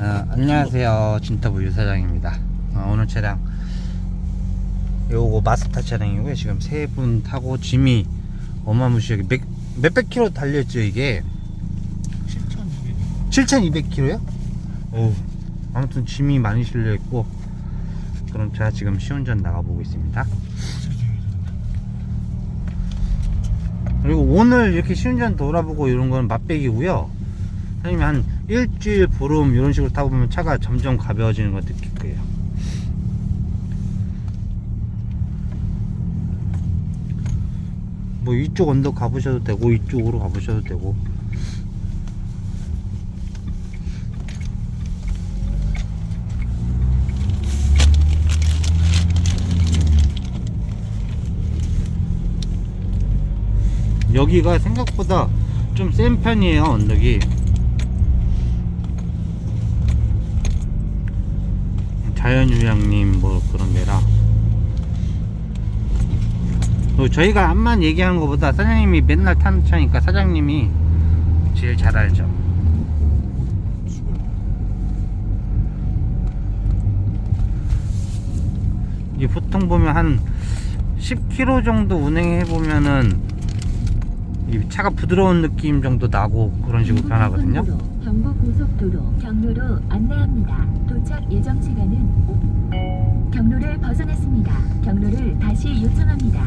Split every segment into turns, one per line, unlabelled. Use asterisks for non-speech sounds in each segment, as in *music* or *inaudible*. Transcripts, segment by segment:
어, 안녕하세요. 진터부 유사장입니다. 어, 오늘 차량 요거 마스터 차량이고요. 지금 세 분 타고 짐이 어마무시하게 몇, 몇백 킬로 달렸죠 이게? 7200 킬로요? 오 아무튼 짐이 많이 실려있고 그럼 제가 지금 시운전 나가보고 있습니다. 그리고 오늘 이렇게 시운전 돌아보고 이런 건 맛배기고요. 사장님이 한 일주일 보름 이런 식으로 타고 보면 차가 점점 가벼워지는 걸 느낄 거예요. 뭐 이쪽 언덕 가보셔도 되고 이쪽으로 가보셔도 되고. 여기가 생각보다 좀 센 편이에요 언덕이 자연휴양림 뭐 그런 데라. 또 저희가 암만 얘기하는 것보다 사장님이 맨날 타는 차니까 사장님이 제일 잘 알죠. 이 보통 보면 한 10km 정도 운행해 보면은 이 차가 부드러운 느낌 정도 나고 그런 식으로 변하거든요.
경부고속도로 경로로 안내합니다. 도착 예정 시간은 5분. 경로를 벗어났습니다. 경로를 다시 요청합니다.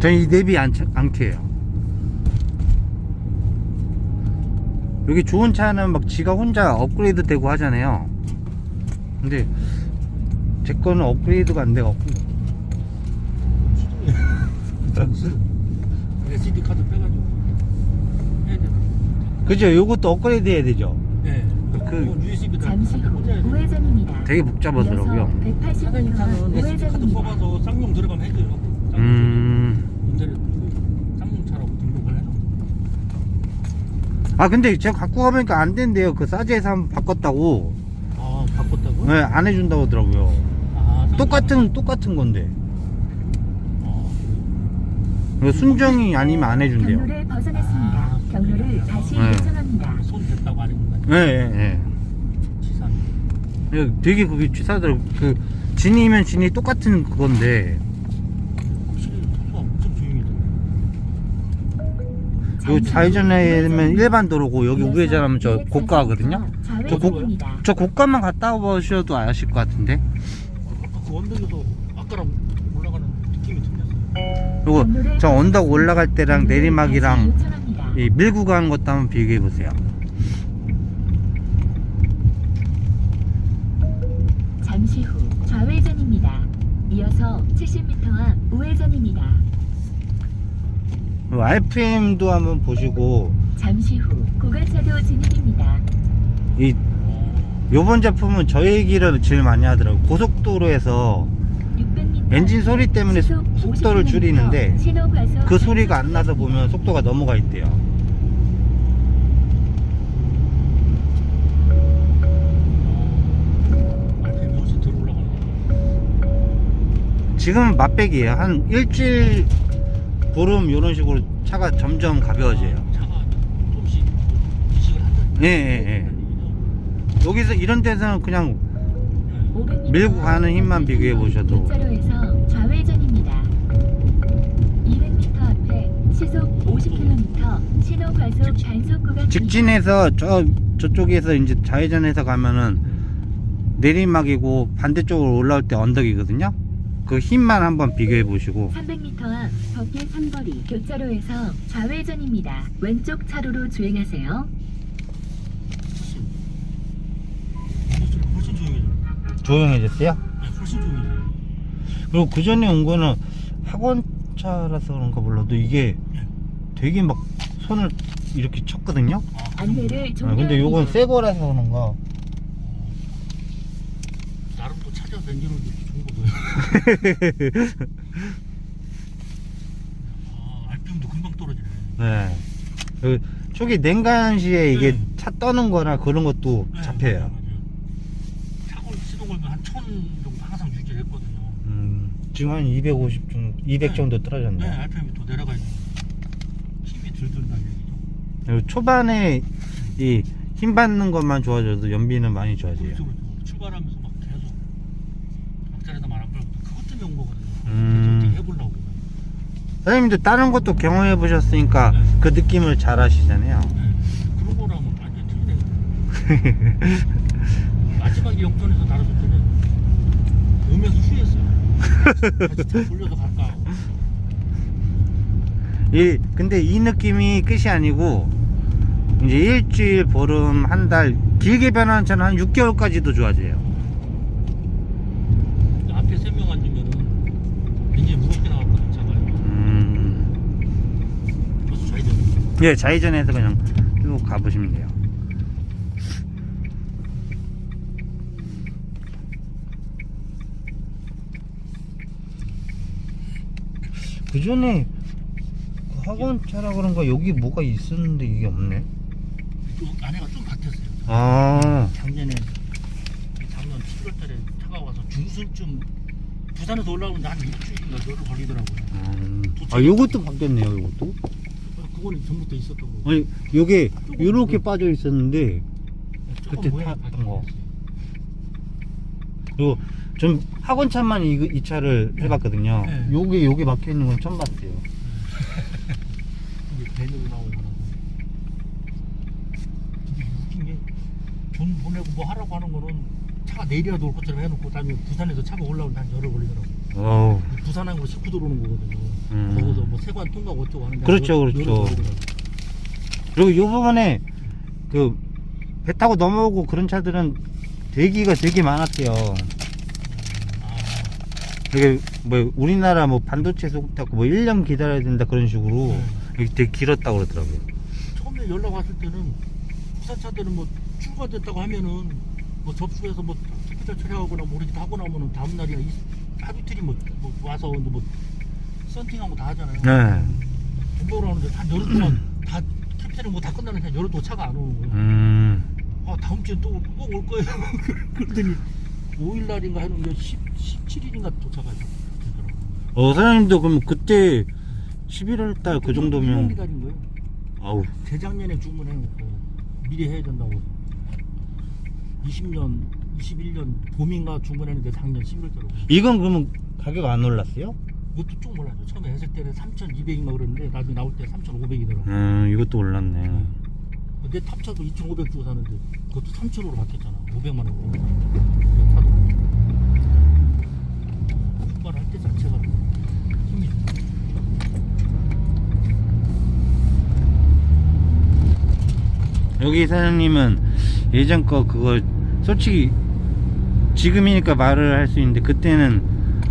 저는 이 내비 안, 차- 안 켜요. 여기 좋은 차는 막 지가 혼자 업그레이드 되고 하잖아요. 근데 제 거는 업그레이드가 안 돼갖고
SD 카드 빼가지고 해야 되나?
그죠? 요것도 업그레이드 해야 되죠.
네.
그-
이건 USB 다
잠시 후
꽂아야 돼.
우회전입니다.
되게 복잡하더라고요.
사장님
180m
차는 SD 카드
우회전입니다.
뽑아서 쌍용 들어가면 해줘요. 쌍용
음.
문제를 풀고 쌍용 차라고 등록을 해서.
아 근데 제가 갖고 가보니까 안 된대요. 그 사제에서 한번 바꿨다고.
아 바꿨다고?
네, 안 해준다고 하더라고요.
아, 쌍용.
똑같은 똑같은 건데.
어.
이거 순정이 아니면 안 해준대요.
경로를 벗어났습니다.
아,
경로를 다시
네.
요청합니다.
손 됐다고 안 해준다.
예, 예, 되게 그게 취사더라고. 그 진이면 진이 똑같은 그건데
확실히 속도가 엄청 조용해졌네.
요 좌회전하면 일반 도로고 여기 우회전하면 저 고가거든요. 저 고-
좌회전입니다.
저 고가만 갔다 오셔도 아실 것 같은데.
그 언덕에서 아까랑 올라가는 느낌이 틀렸어요.
요거 저 언덕 올라갈 때랑 내리막이랑. 이 밀고 가는 것도 한번 비교해 보세요.
잠시 후 좌회전입니다. 이어서 70m 앞 우회전입니다.
RPM도 한번 보시고
잠시 후 고가차도 진입입니다.
이 요번 제품은 저 얘기를 제일 많이 하더라고요. 고속도로에서
600m
엔진 소리 때문에 속- 속도를 줄이는데 그 소리가 안 나서 보면 속도가 넘어가 있대요. 지금은 맛백이에요. 한 일주일 보름 이런 식으로 차가 점점 가벼워져요.
차가 조금씩 이식을 한다.
예, 예, 예. 여기서 이런 데서는 그냥 밀고 가는 힘만 비교해 보셔도.
교차로에서 좌회전입니다. 200m 앞에 시속 50km 신호 과속 단속 구간
직진해서 저 저쪽에서 이제 좌회전해서 가면은 내리막이고 반대쪽으로 올라올 때 언덕이거든요. 그 힘만 한번 비교해 보시고
300m 앞 덕계 삼거리 교차로에서 좌회전입니다. 왼쪽 차로로 주행하세요.
훨씬 훨씬
조용해졌어요.
네, 훨씬 조용해져.
그리고 그 전에 온 거는 학원차라서 그런가 몰라도 이게 되게 막 손을 이렇게 쳤거든요.
아,
안내를
아. 근데 요건 새 거라서 그런가.
나름 또 찾아다니는 게 좋은 거고요. *laughs* 아, RPM도 금방 떨어지네.
네. 그 초기 냉간 시에 이게
네.
차 떠는 거나 그런 것도
네,
잡혀요.
걸면 한 천 정도 항상 유지를 했거든요.
음, 지금 한 250 정도, 200
네.
정도
네,
떨어졌네.
RPM이 또 내려가 있는 힘이 들들 나는 얘기죠.
그리고 초반에 이 힘 받는 것만 좋아져도 연비는 많이 좋아져요.
그렇죠, 그렇죠. 출발하면서 막 계속 막자리에다 말안 걸고 그것 때문에 온 거거든요.
음.
그래서 어떻게 해보려고.
사장님도 다른 것도 경험해 보셨으니까
네.
그 느낌을 잘 아시잖아요.
네. 그런 거랑은 완전 틀리네. *laughs* 마지막에 영전에서 다뤘을 때는 오면서 후회했어요. 다시 차 돌려서 갈까. 하고.
이 근데 이 느낌이 끝이 아니고 이제 일주일, 보름, 한 달 길게 변하는 차는 한 6개월까지도 좋아져요.
앞에 세 명 앉으면은 굉장히 무겁게 나왔거든 차가.
음,
그래서 좌회전.
예, 좌회전해서 그냥 쭉 가보시면 돼요. 그 전에 학원 차라 그런 거 여기 뭐가 있었는데 이게 없네.
또 안에가 좀 바뀌었어요.
아,
작년에 작년 11월달에 차가 와서 중순쯤 부산에서 올라오는데 한 일주일인가 열흘 걸리더라고요.
음. 아, 요것도 바뀌었네요, 요것도.
그거는 전부터 있었던 거.
아니, 요게 요렇게 빠져 있었는데 그때 탔던 거.
바뀌었어요.
그리고 전 학원 차만 이, 이 차를 해봤거든요.
네.
요게 요게 막혀 있는 건 처음 봤어요.
이게 나오고 하고. 근데 웃긴 게돈 보내고 뭐 하라고 하는 거는 차가 내일이라도 올 것처럼 해놓고 다음에 부산에서 차가 올라오는데 한 열흘 걸리더라고.
어우.
부산항으로 싣고 들어오는 거거든요.
음.
거기서 뭐 세관 통과하고 어쩌고 하는데
그렇죠,
열-
그렇죠.
열흘 걸리더라고.
그리고 요 부분에 그 배 타고 넘어오고 그런 차들은 대기가 되게 많았대요.
아,
되게 뭐 우리나라 뭐 반도체 수급 탔고 뭐 1년 기다려야 된다 그런 식으로
네.
이게 되게 길었다고 그러더라고요.
처음에 연락 왔을 때는 부산 차들은 뭐 출고됐다고 하면은 뭐 접수해서 뭐 캐피탈 처리하거나 뭐 이렇게 하고 나면은 다음 날이나 이- 하루 이틀이 뭐, 뭐 와서 뭐 썬팅하고 다 하잖아요.
네.
공부를 하는데 한 열흘 동안 다 캐피탈이 뭐다 끝나는 그냥 열흘 동안 차가 안 오는 거예요.
음.
아 다음 주에 또 꼭 올 거예요. *laughs* 그러더니 5일 날인가 했는데 10, 17일인가 도착하죠.
어 사장님도 그럼 그때 11월 달 그 정도면
기다린 거예요.
아우
재작년에 주문해놓고 미리 해야 된다고 20년 21년 봄인가 주문했는데 작년 11월달에
이건 그러면 가격 안 올랐어요?
이것도 좀 올랐죠 처음에 했을 때는 3,200인가 그랬는데 나중에 나올 때 3,500이더라고
음 이것도 올랐네.
내 탑차도 2,500 주고 사는데 그것도 3,000으로 바뀌었잖아. 500만 원으로. 타도. 출발할 때 자체가 힘이
여기 사장님은 예전 거 그거 솔직히 지금이니까 말을 할 수 있는데 그때는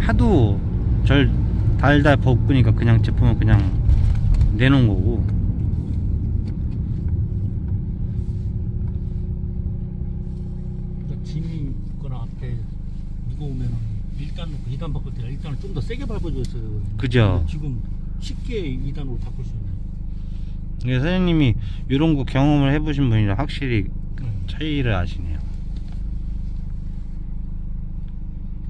하도 절 달달 볶으니까 그냥 제품을 그냥 내놓은 거고
그러니까 짐이 있거나 앞에 무거우면 일단 놓고 2단 바꿀 때 일단을 좀 더 세게 밟아줬어요
그죠?
지금 쉽게 2단으로 바꿀 수 있네
근데 사장님이 이런 거 경험을 해보신 분이라 확실히
네.
차이를 아시네요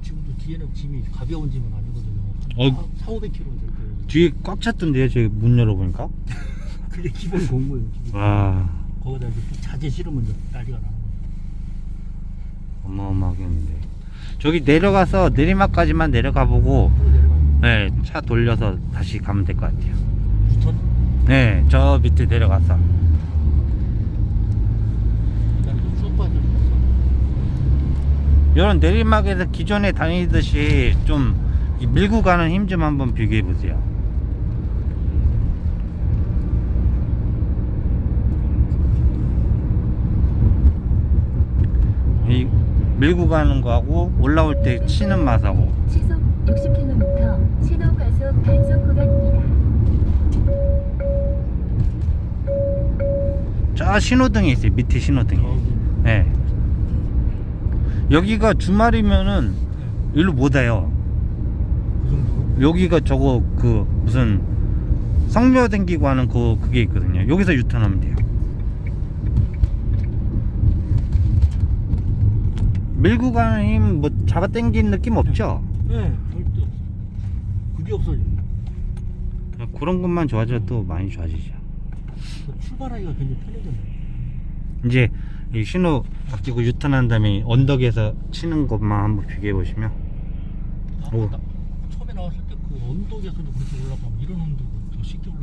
지금도 뒤에는 짐이 가벼운 짐은 아니거든요.
어.
4, 500kg는 될 거예요.
뒤에 꽉 찼던데요 저기 문 열어보니까 *laughs*
그게 기본 공무예요. 기본.
와
거기다 이제 또 자재 실으면 이제 난리가 거예요.
어마어마하겠는데 저기 내려가서 내리막까지만 내려가 보고 네, 차 돌려서 다시 가면 될 것 같아요? 네 저 밑에 내려가서 이런 내리막에서 기존에 다니듯이 좀 밀고 가는 힘 좀 한번 비교해 보세요. 이 밀고 가는 거하고 올라올 때 치는 맛하고
시속 60km 신호 과속 단속 구간입니다.
저 신호등이 있어요. 밑에 신호등이.
저기
네. 여기가 주말이면은 일로 못 와요.
그.
여기가 저거 그 무슨 성묘 댕기고 하는 그 그게 있거든요. 여기서 유턴하면 돼요. 밀고 힘뭐 잡아 당기는 느낌 없죠?
네, 절대 없어. 그게 없어요.
그런 것만 좋아져도 많이 좋아지죠.
그 출발하기가 굉장히 편해졌네.
이제 이 신호 바뀌고 유턴한 다음에 언덕에서 치는 것만 한번 비교해 보시면
아까
오.
나- 처음에 나왔을 때 그 언덕에서도 그렇게 올라가면 이런 언덕은 더 쉽게 올라가요.